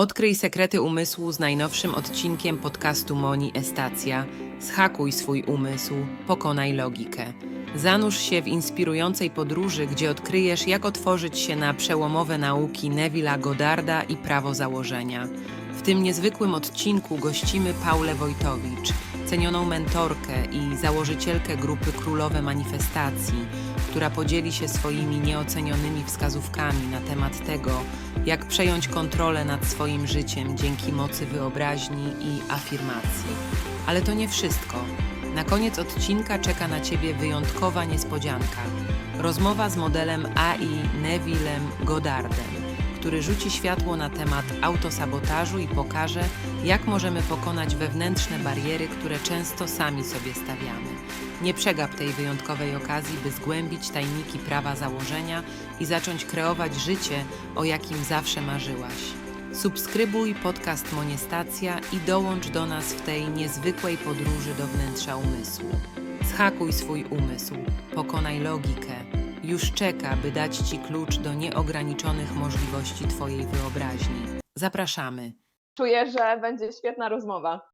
Odkryj sekrety umysłu z najnowszym odcinkiem podcastu Moni Estacja. Zhakuj swój umysł, pokonaj logikę. Zanurz się w inspirującej podróży, gdzie odkryjesz, jak otworzyć się na przełomowe nauki Neville'a Goddarda i prawo założenia. W tym niezwykłym odcinku gościmy Paulę Wojtowicz, cenioną mentorkę i założycielkę grupy Królowe Manifestacji, która podzieli się swoimi nieocenionymi wskazówkami na temat tego, jak przejąć kontrolę nad swoim życiem dzięki mocy wyobraźni i afirmacji. Ale to nie wszystko. Na koniec odcinka czeka na Ciebie wyjątkowa niespodzianka. Rozmowa z modelem AI Nevillem Goddardem, który rzuci światło na temat autosabotażu i pokaże, jak możemy pokonać wewnętrzne bariery, które często sami sobie stawiamy. Nie przegap tej wyjątkowej okazji, by zgłębić tajniki prawa założenia i zacząć kreować życie, o jakim zawsze marzyłaś. Subskrybuj podcast Moniestacja i dołącz do nas w tej niezwykłej podróży do wnętrza umysłu. Zhakuj swój umysł, pokonaj logikę. Już czeka, by dać Ci klucz do nieograniczonych możliwości Twojej wyobraźni. Zapraszamy. Czuję, że będzie świetna rozmowa.